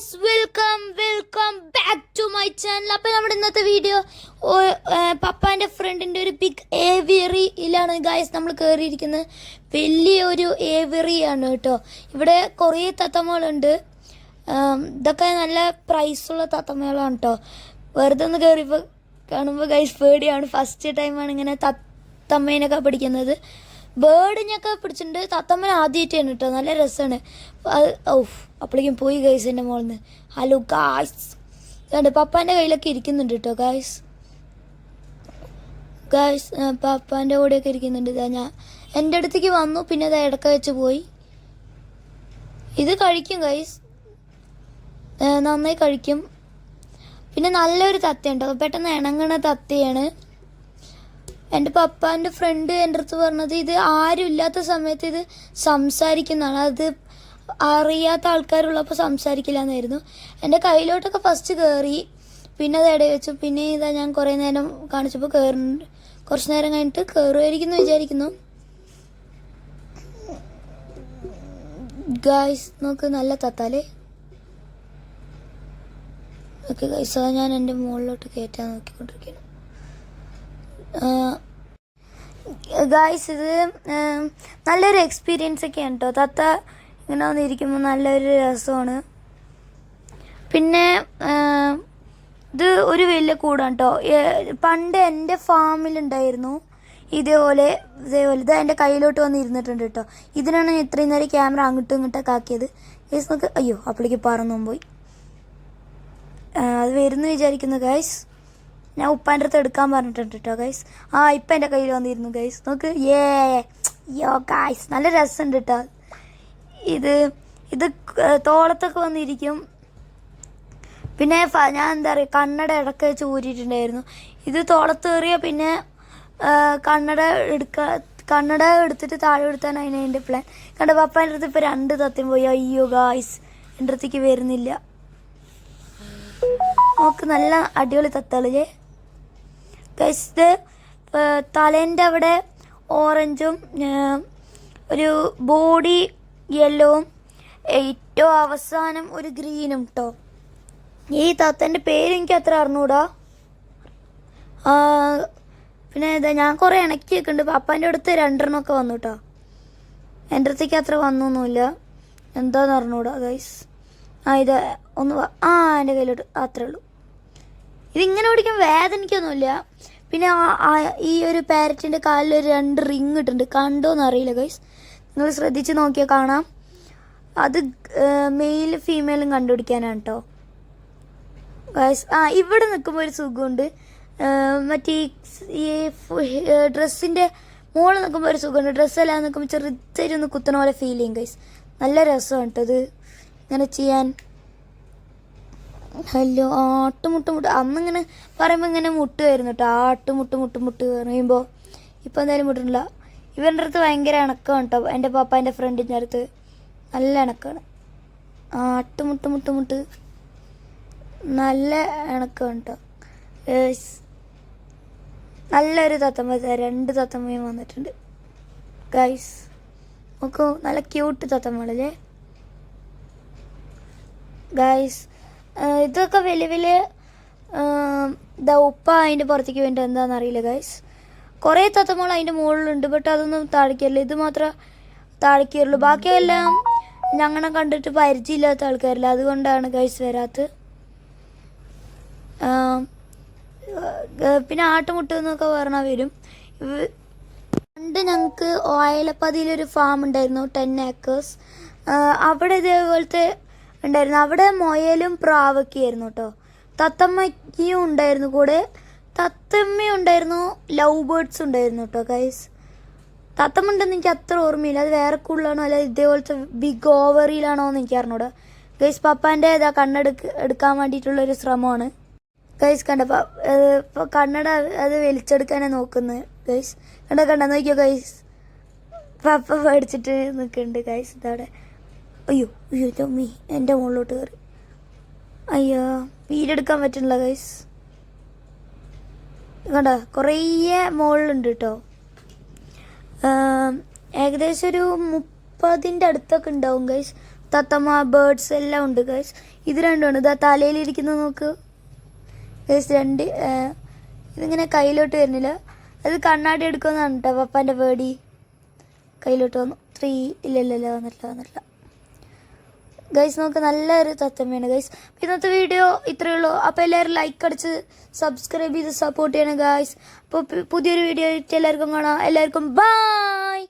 Guys welcome welcome back to my channel അപ്പോൾ നമ്മുടെ ഇന്നത്തെ വീഡിയോ പപ്പാന്റെ ഫ്രണ്ടിന്റെ ഒരു ബിഗ് ഏവിയറിയിലാണ് ഗൈസ് നമ്മൾ കയറിയിരിക്കുന്നത് വലിയൊരു ഏവിയറിയാണ് കേട്ടോ. ഇവിടെ കുറേ തത്തമ്മകളുണ്ട്. ഇതൊക്കെ നല്ല പ്രൈസുള്ള തത്തമ്മകളാണ് കേട്ടോ. വെറുതെ ഒന്ന് കയറിയപ്പോൾ കാണുമ്പോൾ ഗൈസ് പേടിയാണ്. ഫസ്റ്റ് ടൈമാണ് ഇങ്ങനെ തത്തമ്മേനൊക്കെ പിടിക്കുന്നത്. ബേർഡിനൊക്കെ പിടിച്ചിട്ടുണ്ട്. തത്തമ്മൻ ആദ്യമായിട്ടാണ് കേട്ടോ. നല്ല രസമാണ് ഔഫ് അപ്പോഴേക്കും പോയി ഗൈസ് എന്റെ മോളിൽ നിന്ന് ഹലോ ഗായ്സ് കണ്ട് പപ്പാന്റെ കയ്യിലൊക്കെ ഇരിക്കുന്നുണ്ട് കേട്ടോ ഗായ്സ് ഗായ്സ് പപ്പാന്റെ കൂടെയൊക്കെ ഇരിക്കുന്നുണ്ട്. ഇതാ ഞാൻ എന്റെ അടുത്തേക്ക് വന്നു. പിന്നെ അത് ഇടക്ക വെച്ച് പോയി. ഇത് കഴിക്കും ഗൈസ് നന്നായി കഴിക്കും. പിന്നെ നല്ലൊരു തത്തയുണ്ട്. പെട്ടെന്ന് ഇണങ്ങണ തത്തയാണ്. എന്റെ പപ്പാന്റെ ഫ്രണ്ട് എന്റെ അടുത്ത് പറഞ്ഞത് ഇത് ആരും ഇല്ലാത്ത സമയത്ത് ഇത് സംസാരിക്കുന്നതാണ്. അത് അറിയാത്ത ആൾക്കാരുള്ളപ്പോൾ സംസാരിക്കില്ല എന്നായിരുന്നു എന്റെ കയ്യിലോട്ടൊക്കെ ഫസ്റ്റ് കയറി പിന്നെ അത് ഇടയിൽ വെച്ചു. പിന്നെ ഇതാ ഞാൻ കുറേ നേരം കാണിച്ചപ്പോൾ കയറുന്നുണ്ട് കുറച്ച് നേരം കഴിഞ്ഞിട്ട് കയറുമായിരിക്കുന്നു വിചാരിക്കുന്നു. ഗായ്സ് നോക്ക് നല്ല തത്താലേ ഓക്കെ ഗൈസ് അത് ഞാൻ എന്റെ മുകളിലോട്ട് കയറ്റാൻ നോക്കിക്കൊണ്ടിരിക്കുന്നു ഗായ്സ് ഇത് നല്ലൊരു എക്സ്പീരിയൻസ് ഒക്കെയാണ് കേട്ടോ തത്ത ഇങ്ങനെ വന്നിരിക്കുമ്പോൾ നല്ലൊരു രസമാണ്. പിന്നെ ഇത് ഒരു വലിയ കൂടാണ് കേട്ടോ പണ്ട് എന്റെ ഫാമിലുണ്ടായിരുന്നു ഇതേപോലെ ഇതേപോലെ ഇത് എന്റെ കയ്യിലോട്ട് വന്ന് ഇരുന്നിട്ടുണ്ട് കേട്ടോ ഇതിനാണ് ഞാൻ ഇത്രയും നേരം ക്യാമറ അങ്ങോട്ടും ഇങ്ങോട്ടൊക്കെ ആക്കിയത്. ഗൈസ് നോക്ക് അയ്യോ അപ്പോഴേക്ക് പറന്നും പോയി. അത് വരുന്നു വിചാരിക്കുന്നു ഗൈസ് ഞാൻ ഉപ്പാന്റെ അടുത്ത് എടുക്കാൻ പറഞ്ഞിട്ടുണ്ട് കേട്ടോ ഗൈസ് ആ ഇപ്പം എന്റെ കയ്യിൽ വന്നിരുന്നു ഗൈസ് നോക്ക് ഏ യോ ഗൈസ് നല്ല രസമുണ്ട് കേട്ടോ ഇത് ഇത് തോളത്തൊക്കെ വന്നിരിക്കും. പിന്നെ ഞാൻ എന്താ പറയുക കണ്ണട ഇടയ്ക്ക് വെച്ച് ഊരിയിട്ടുണ്ടായിരുന്നു. ഇത് തോളത്ത് കയറിയ പിന്നെ കണ്ണട എടുക്ക കണ്ണട എടുത്തിട്ട് താഴെ എടുത്താണ് അതിന് എന്റെ പ്ലാൻ കണ്ട പപ്പാന്റെ അടുത്ത് ഇപ്പോൾ രണ്ട് തത്യം പോയി. അയ്യോ ഗായ്സ് എന്റെ അടുത്തേക്ക് വരുന്നില്ല. നോക്ക് നല്ല അടിപൊളി തത്തളില്ലേ ഗൈസ് ഇത് തലേന്റെ അവിടെ ഓറഞ്ചും ഒരു ബോഡി യെല്ലോവും ഏറ്റവും അവസാനം ഒരു ഗ്രീനും കേട്ടോ ഈ തത്തന്റെ പേര് എനിക്ക് അത്ര അറിഞ്ഞൂടാ. പിന്നെ ഇതാ ഞാൻ കുറേ ഇണക്കി വെക്കുന്നുണ്ട് പപ്പാന്റെ അടുത്ത് രണ്ടെണ്ണമൊക്കെ വന്നു കേട്ടോ എന്റെ അടുത്തേക്ക് അത്ര വന്നൊന്നുമില്ല. എന്താന്ന് അറിഞ്ഞൂടാ ഗൈസ് ആ ഇത് ഒന്ന് ആ എന്റെ കയ്യിലോട്ട് അത്രേ ഉള്ളൂ. ഇതിങ്ങനെ ഓടിക്കാൻ വേദനിക്കൊന്നുമില്ല. പിന്നെ ഈ ഒരു പാരറ്റിന്റെ കാലിൽ ഒരു രണ്ട് റിങ് ഇട്ടുണ്ട് കണ്ടോന്ന് അറിയില്ല ഗൈസ് നിങ്ങൾ ശ്രദ്ധിച്ച് നോക്കിയാൽ കാണാം. അത് മെയിൽ ഫീമെയിലും കണ്ടുപിടിക്കാനാണ് കേട്ടോ ഗൈസ് ആ ഇവിടെ നിൽക്കുമ്പോൾ ഒരു സുഖമുണ്ട്. മറ്റേ ഈ ഡ്രസ്സിന്റെ മുകളിൽ നിൽക്കുമ്പോൾ ഒരു സുഖമുണ്ട്. ഡ്രസ്സെല്ലാം നിൽക്കുമ്പോൾ ചെറുതായി ഒന്ന് കുത്തണ പോലെ ഫീൽ ചെയ്യും ഗൈസ് നല്ല രസമാണ് കേട്ടോ ഇത്. ഇങ്ങനെ ചെയ്യാൻ. ഹലോ ആട്ടുമുട്ട് മുട്ട് അന്നിങ്ങനെ പറയുമ്പോൾ ഇങ്ങനെ മുട്ടുമായിരുന്നു കേട്ടോ ആട്ടുമുട്ട് മുട്ട് മുട്ട് പറയുമ്പോൾ ഇപ്പോൾ എന്തായാലും മുട്ടില്ല ഇവന്റെ അടുത്ത് ഭയങ്കര ഇണക്കമാണ് കേട്ടോ എന്റെ പാപ്പാന്റെ ഫ്രണ്ടിന്റെ അടുത്ത് നല്ല ഇണക്കമാണ് ആട്ടുമുട്ട് മുട്ട് മുട്ട് നല്ല ഇണക്കമാണ് കേട്ടോ. നല്ലൊരു തത്തമ്മ രണ്ട് തത്തമ്മയും വന്നിട്ടുണ്ട്. ഗൈസ് നോക്കൂ നല്ല ക്യൂട്ട് തത്തമ്മകളല്ലേ? ഗൈസ് ഇതൊക്കെ വലിയ വലിയ ദ ഉപ്പ അതിന്റെ പുറത്തേക്ക് വേണ്ടി എന്താണെന്ന് അറിയില്ല ഗൈസ് കുറേ തത്തമ്മകൾ അതിന്റെ മുകളിലുണ്ട് ബട്ട് അതൊന്നും താഴേക്കല്ല ഇത് മാത്രം താഴേക്കുള്ളൂ ബാക്കിയെല്ലാം ഞങ്ങളെ കണ്ടിട്ട് പരിചയമില്ലാത്ത ആൾക്കാരില്ല? അതുകൊണ്ടാണ് ഗൈസ് വരാത്തത്. ആം, പിന്നെ ആട്ടുമുട്ട് എന്നൊക്കെ പറഞ്ഞാൽ വരും പണ്ട് ഞങ്ങൾക്ക് ഓയലപ്പതിയിലൊരു ഫാം ഉണ്ടായിരുന്നു ടെൻ ഏക്കേഴ്സ് അവിടെ ഇതേപോലത്തെ ഉണ്ടായിരുന്നു. അവിടെ മൊയലും പ്രാവൊക്കെ ആയിരുന്നു കേട്ടോ തത്തമ്മയ്ക്കും ഉണ്ടായിരുന്നു കൂടെ. തത്തമ്മയും ഉണ്ടായിരുന്നു. ലവ് ബേർഡ്സ് ഉണ്ടായിരുന്നു കേട്ടോ ഗൈസ് തത്തമ്മ ഉണ്ടെന്ന് എനിക്ക് അത്ര ഓർമ്മയില്ല. അത് വേറെ കൂടുതലാണോ അല്ല ഇതേപോലത്തെ ബിഗ് ഓവറിയിലാണോ എന്ന് എനിക്ക് അറിഞ്ഞൂടാ. ഗൈസ് പപ്പാന്റെ ഇതാ കണ്ണെടുക്ക് എടുക്കാൻ വേണ്ടിയിട്ടുള്ള ഒരു ശ്രമമാണ്. ഗൈസ് കണ്ട കണ്ണട അത് വലിച്ചെടുക്കാനാണ് നോക്കുന്നത് ഗൈസ് കണ്ട കണ്ട നോക്കിയോ ഗൈസ് പപ്പ പഠിച്ചിട്ട് നിൽക്കുന്നുണ്ട് ഗൈസ് ഇതവിടെ. അയ്യോ അയ്യോ ചമ്മി എന്റെ മുകളിലോട്ട് കയറി. അയ്യോ വീടെടുക്കാൻ പറ്റുന്നില്ല ഗൈസ് കണ്ട കുറേ മുകളിലുണ്ട് കേട്ടോ. ഏകദേശം ഒരു മുപ്പതിന്റെ അടുത്തൊക്കെ ഉണ്ടാവും ഗൈസ് തത്തമ്മ ബേർഡ്സ് എല്ലാം ഉണ്ട് ഗൈസ് ഇത് രണ്ടുമാണ്. ഇതാ തലയിലിരിക്കുന്നത് നോക്ക്. ഗൈസ് രണ്ട് ഇതിങ്ങനെ കയ്യിലോട്ട് വരുന്നില്ല. അത് കണ്ണാടി എടുക്കുന്നതാണ് കേട്ടോ പപ്പാന്റെ പേടി. കയ്യിലോട്ട് വന്നു. ത്രീ ഇല്ല ഇല്ല ഇല്ല വന്നിട്ടില്ല വന്നിട്ടില്ല. ഗൈസ് നമുക്ക് നല്ലൊരു തത്തമ്മയാണ് ഗൈസ് ഇന്നത്തെ വീഡിയോ ഇത്രയേ ഉള്ളൂ. അപ്പോൾ എല്ലാവരും ലൈക്ക് അടിച്ച് സബ്സ്ക്രൈബ് ചെയ്ത് സപ്പോർട്ട് ചെയ്യണം ഗൈസ് അപ്പോൾ പുതിയൊരു വീഡിയോ എല്ലാവർക്കും കാണാം. എല്ലാവർക്കും ബൈ